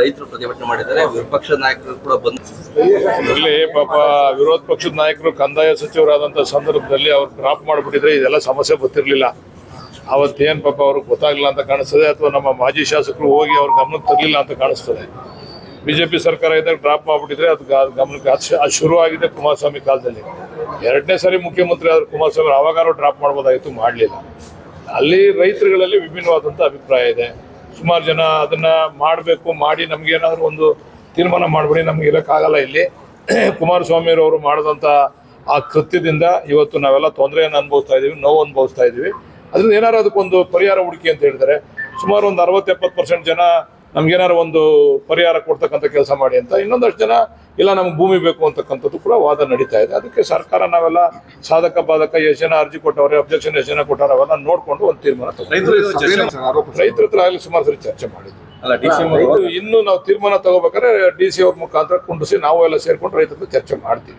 ರೈತರು ಪ್ರತಿಭಟನೆ ಮಾಡಿದ್ದಾರೆ ವಿಪಕ್ಷ ನಾಯಕರು ಕೂಡ ಬಂದು ಇಲ್ಲಿ ಪಾಪ ವಿರೋಧ ಪಕ್ಷದ ನಾಯಕರು, ಕಂದಾಯ ಸಚಿವರಾದಂತ ಸಂದರ್ಭದಲ್ಲಿ ಅವ್ರು ಡ್ರಾಪ್ ಮಾಡಿಬಿಟ್ಟಿದ್ರೆ ಇದೆಲ್ಲ ಸಮಸ್ಯೆ ಗೊತ್ತಿರಲಿಲ್ಲ. ಅವತ್ತೇನ್ ಪಾಪ ಅವ್ರಿಗೆ ಗೊತ್ತಾಗಲಿಲ್ಲ ಅಂತ ಕಾಣಿಸ್ತದೆ, ಅಥವಾ ನಮ್ಮ ಮಾಜಿ ಶಾಸಕರು ಹೋಗಿ ಅವ್ರ ಗಮನಕ್ಕೆ ತರಲಿಲ್ಲ ಅಂತ ಕಾಣಿಸ್ತದೆ. ಬಿಜೆಪಿ ಸರ್ಕಾರ ಇದ್ದಾಗ ಡ್ರಾಪ್ ಮಾಡಿಬಿಟ್ಟಿದ್ರೆ ಅದು ಗಮನಕ್ಕೆ ಅದು ಆಗಿದೆ ಅದು ಶುರುವಾಗಿದೆ ಕುಮಾರಸ್ವಾಮಿ ಕಾಲದಲ್ಲಿ. ಎರಡನೇ ಸಾರಿ ಮುಖ್ಯಮಂತ್ರಿ ಆದ್ರೆ ಕುಮಾರಸ್ವಾಮಿ ಅವಾಗಾರು ಡ್ರಾಪ್ ಮಾಡ್ಬೋದಾಗಿತ್ತು, ಮಾಡಲಿಲ್ಲ. ಅಲ್ಲಿ ರೈತರುಗಳಲ್ಲಿ ವಿಭಿನ್ನವಾದಂಥ ಅಭಿಪ್ರಾಯ ಇದೆ. ಸುಮಾರು ಜನ ಅದನ್ನ ಮಾಡಬೇಕು, ಮಾಡಿ ನಮ್ಗೆ ಏನಾದ್ರು ಒಂದು ತೀರ್ಮಾನ ಮಾಡ್ಬಿಡಿ, ನಮ್ಗೆ ಇರೋಕ್ಕಾಗಲ್ಲ ಇಲ್ಲಿ. ಕುಮಾರಸ್ವಾಮಿ ಅವರು ಮಾಡಿದಂಥ ಆ ಕೃತ್ಯದಿಂದ ಇವತ್ತು ನಾವೆಲ್ಲ ತೊಂದರೆಯನ್ನು ಅನುಭವಿಸ್ತಾ ಇದ್ದೀವಿ ನೋವು ಅನುಭವಿಸ್ತಾ ಇದ್ದೀವಿ ಅದ್ರಿಂದ ಏನಾರು ಅದಕ್ಕೊಂದು ಪರಿಹಾರ ಹುಡುಕಿ ಅಂತ ಹೇಳಿದರೆ, ಸುಮಾರು ಒಂದು ಅರವತ್ತು ಎಪ್ಪತ್ತು ಪರ್ಸೆಂಟ್ ಜನ ನಮ್ಗೇನಾರು ಒಂದು ಪರಿಹಾರ ಕೊಡ್ತಕ್ಕಂಥ ಕೆಲಸ ಮಾಡಿ ಅಂತ ಇನ್ನೊಂದಷ್ಟು ಜನ ಇಲ್ಲ ನಮ್ಗೆ ಭೂಮಿ ಬೇಕು ಅಂತಕ್ಕಂಥದ್ದು ಕೂಡ ವಾದ ನಡೀತಾ ಇದೆ. ಅದಕ್ಕೆ ಸರ್ಕಾರ ನಾವೆಲ್ಲ ಸಾಧಕ ಬಾಧಕ ಎಷ್ಟು ಜನ ಅರ್ಜಿ ಕೊಟ್ಟವ್ರೆ ಅಬ್ಜೆಕ್ಷನ್ ಎಷ್ಟು ಜನ ಕೊಟ್ಟವ್ರೆ ಅವೆಲ್ಲ ನೋಡ್ಕೊಂಡು ಒಂದು ತೀರ್ಮಾನ ತಗೊಂಡು ರೈತರ ಹತ್ರ ಆಗಲಿ ಸುಮಾರು ಸರಿ ಚರ್ಚೆ ಮಾಡಿದ್ವಿ ಅಲ್ಲ ಡಿ ಸಿ ಇನ್ನು ನಾವು ತೀರ್ಮಾನ ತಗೋಬೇಕಾದ್ರೆ ಡಿ ಸಿ ಅವ್ರ ಮುಖಾಂತರ ಕುಂಡಿಸಿ ನಾವು ಎಲ್ಲ ಸೇರ್ಕೊಂಡು ರೈತರ ಹತ್ರ ಚರ್ಚೆ ಮಾಡ್ತೀವಿ.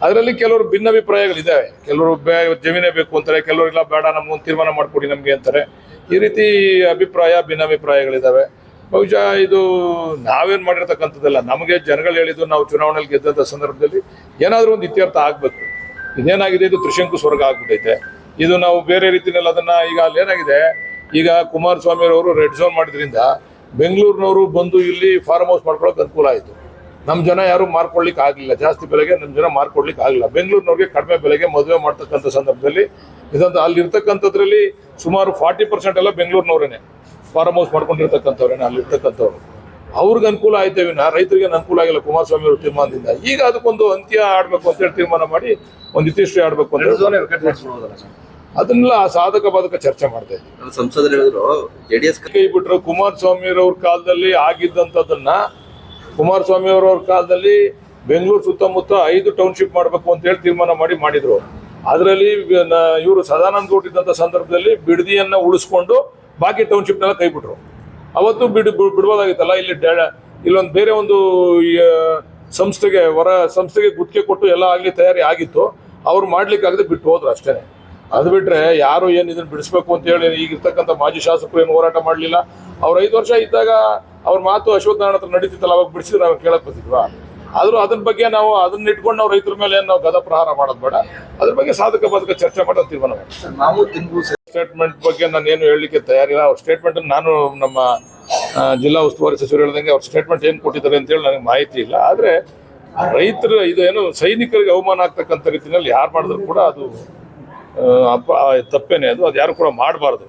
ಅದರಲ್ಲಿ ಕೆಲವರು ಭಿನ್ನಾಭಿಪ್ರಾಯಗಳಿದ್ದಾವೆ ಕೆಲವರು ಬೇ ಜಮೀನೇ ಬೇಕು ಅಂತಾರೆ ಕೆಲವರು ಇಲ್ಲ ಬೇಡ ನಮ್ಗೊಂದು ತೀರ್ಮಾನ ಮಾಡಿಕೊಡಿ ನಮಗೆ ಅಂತಾರೆ. ಈ ರೀತಿ ಅಭಿಪ್ರಾಯ ಭಿನ್ನಾಭಿಪ್ರಾಯಗಳಿದ್ದಾವೆ ಬಹುಶಃ ಇದು ನಾವೇನು ಮಾಡಿರ್ತಕ್ಕಂಥದ್ದಲ್ಲ, ನಮಗೆ ಜನಗಳು ಹೇಳಿದ್ದು ನಾವು ಚುನಾವಣೆಯಲ್ಲಿ ಗೆದ್ದಂಥ ಸಂದರ್ಭದಲ್ಲಿ ಏನಾದರೂ ಒಂದು ಇತ್ಯರ್ಥ ಆಗಬೇಕು. ಇದೇನಾಗಿದೆ ಇದು ತ್ರಿಶಂಕು ಸ್ವರ್ಗ ಆಗ್ಬಿಟ್ಟೈತೆ ಇದು ನಾವು ಬೇರೆ ರೀತಿಯಲ್ಲಿ ಅದನ್ನ ಈಗ ಅಲ್ಲಿ ಏನಾಗಿದೆ? ಈಗ ಕುಮಾರಸ್ವಾಮಿ ಅವರು ರೆಡ್ ಝೋನ್ ಮಾಡಿದ್ರಿಂದ ಬೆಂಗಳೂರಿನವರು ಬಂದು ಇಲ್ಲಿ ಫಾರ್ಮ್ ಹೌಸ್ ಮಾಡ್ಕೊಳಕ್ ಅನುಕೂಲ ಆಯಿತು. ನಮ್ಮ ಜನ ಯಾರು ಮಾರ್ಕೊಳ್ಲಿಕ್ಕೆ ಆಗಲಿಲ್ಲ. ಜಾಸ್ತಿ ಬೆಲೆಗೆ ನಮ್ಮ ಜನ ಮಾರ್ಕೊಡ್ಲಿಕ್ಕೆ ಆಗಲಿಲ್ಲ. ಬೆಂಗಳೂರಿನವ್ರಿಗೆ ಕಡಿಮೆ ಬೆಲೆಗೆ ಮದುವೆ ಮಾಡ್ತಕ್ಕಂಥ ಸಂದರ್ಭದಲ್ಲಿ ಇದಂತ ಅಲ್ಲಿರ್ತಕ್ಕಂಥದ್ರಲ್ಲಿ ಸುಮಾರು ಫಾರ್ಟಿ ಪರ್ಸೆಂಟ್ ಎಲ್ಲ ಬೆಂಗಳೂರಿನವರೇನೆ. ಫಾರ್ಮ್ ಹೌಸ್ ಮಾಡ್ಕೊಂಡಿರ್ತಕ್ಕಂಥವ್ರೇನ ಅಲ್ಲಿ ಇರ್ತಕ್ಕಂಥವ್ರು. ಅವ್ರಿಗೆ ಅನುಕೂಲ ಆಯ್ತು ವಿನ ರೈತರಿಗೆ ಅನುಕೂಲ ಆಗಿಲ್ಲ ಕುಮಾರಸ್ವಾಮಿ ಅವ್ರ ತೀರ್ಮಾನದಿಂದ. ಈಗ ಅದಕ್ಕೊಂದು ಅಂತ್ಯ ಆಡ್ಬೇಕು ಅಂತೇಳಿ ತೀರ್ಮಾನ ಮಾಡಿ ಒಂದು ಇತಿಶ್ರೀ ಆಡ್ಬೇಕು ಅಂತ ಹೇಳಿ ಅದನ್ನೆಲ್ಲ ಸಾಧಕ ಬಾಧಕ ಚರ್ಚೆ ಮಾಡ್ತಾ ಇದ್ದೀವಿ. ಸಂಸದರು ಹೇಳಿದ್ರು ಜೆಡಿಎಸ್ ಕೈ ಬಿಟ್ರು ಕುಮಾರಸ್ವಾಮಿ ಅವ್ರ ಕಾಲದಲ್ಲಿ ಆಗಿದ್ದಂಥದ್ದನ್ನ ಕುಮಾರಸ್ವಾಮಿ ಅವರವ್ರ ಕಾಲದಲ್ಲಿ ಬೆಂಗಳೂರು ಸುತ್ತಮುತ್ತ ಐದು ಟೌನ್ಶಿಪ್ ಮಾಡಬೇಕು ಅಂತ ಹೇಳಿ ತೀರ್ಮಾನ ಮಾಡಿ ಮಾಡಿದ್ರು. ಅದರಲ್ಲಿ ಇವರು ಸದಾನಂದ ಗೌಡ್ ಇದ್ದಂಥ ಸಂದರ್ಭದಲ್ಲಿ ಬಿಡದಿಯನ್ನ ಉಳಿಸ್ಕೊಂಡು ಬಾಕಿ ಟೌನ್ಶಿಪ್ನೆಲ್ಲ ಕೈ ಬಿಟ್ರು. ಅವತ್ತು ಬಿಡ್, ಬಿಡ್- ಬಿಡ್ಬೋದಾಗಿತ್ತಲ್ಲ, ಇಲ್ಲಿ ಇಲ್ಲೊಂದು ಬೇರೆ ಒಂದು ಸಂಸ್ಥೆಗೆ, ಹೊರ ಸಂಸ್ಥೆಗೆ ಗುತ್ತಿಗೆ ಕೊಟ್ಟು ಎಲ್ಲ ಆಗಲಿ ತಯಾರಿ ಆಗಿತ್ತು. ಅವ್ರು ಮಾಡ್ಲಿಕ್ಕಾಗದೆ ಬಿಟ್ಟು ಹೋದ್ರು ಅಷ್ಟೇ. ಅದು ಬಿಟ್ರೆ ಯಾರು ಏನು ಇದನ್ನ ಬಿಡಿಸ್ಬೇಕು ಅಂತ ಹೇಳಿ ಈಗ ಇರ್ತಕ್ಕಂಥ ಮಾಜಿ ಶಾಸಕರು ಏನು ಹೋರಾಟ ಮಾಡಲಿಲ್ಲ. ಅವ್ರು ಐದು ವರ್ಷ ಇದ್ದಾಗ ಅವ್ರ ಮಾತು ಅಶ್ವಥ್ ನಾರಾಯಣ ಹತ್ರ ನಡೀತಿತ್ತಲ್ಲ, ಅವಾಗ ಬಿಡಿಸಿದ್ರೆ ನಾವು ಕೇಳಕ್ ಬರ್ತಿದ್ವಾ? ಆದ್ರೂ ಅದನ್ನ ಬಗ್ಗೆ ನಾವು ಅದನ್ನ ಇಟ್ಕೊಂಡು ನಾವು ರೈತರ ಮೇಲೆ ಏನು ನಾವು ಗದ ಪ್ರಹಾರ ಮಾಡೋದು ಬೇಡ. ಅದ್ರ ಬಗ್ಗೆ ಸಾಧಕ ಬಾಧಕ ಚರ್ಚೆ ಮಾಡೋದು ತೀರ್ಮಾನ ಮಾಡಿ ನಾವು ಸ್ಟೇಟ್ಮೆಂಟ್ ಬಗ್ಗೆ ನಾನು ಏನು ಹೇಳಲಿಕ್ಕೆ ತಯಾರಿಲ್ಲ. ಅವ್ರ ಸ್ಟೇಟ್ಮೆಂಟ್ ನಾನು ನಮ್ಮ ಜಿಲ್ಲಾ ಉಸ್ತುವಾರಿ ಸಚಿವರು ಹೇಳ್ದಂಗೆ ಅವ್ರ ಸ್ಟೇಟ್ಮೆಂಟ್ ಏನು ಕೊಟ್ಟಿದ್ದಾರೆ ಅಂತ ಹೇಳಿ ನನಗೆ ಮಾಹಿತಿ ಇಲ್ಲ. ಆದರೆ ರೈತರು ಇದು ಏನು ಸೈನಿಕರಿಗೆ ಅವಮಾನ ಆಗ್ತಕ್ಕಂಥ ರೀತಿಯಲ್ಲಿ ಯಾರು ಮಾಡಿದ್ರು ಕೂಡ ಅದು ಅಪ್ಪ ತಪ್ಪೇನೆ. ಅದು ಅದು ಯಾರು ಕೂಡ ಮಾಡಬಾರ್ದು.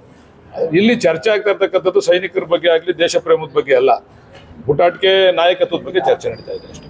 ಇಲ್ಲಿ ಚರ್ಚೆ ಆಗ್ತಾ ಇರ್ತಕ್ಕಂಥದ್ದು ಸೈನಿಕರ ಬಗ್ಗೆ ಆಗಲಿ, ದೇಶ ಪ್ರೇಮದ ಬಗ್ಗೆ ಅಲ್ಲ. ಹುಟಾಟಿಕೆ ನಾಯಕತ್ವದ ಬಗ್ಗೆ ಚರ್ಚೆ ನಡೀತಾ ಇದೆ ಅಷ್ಟೇ.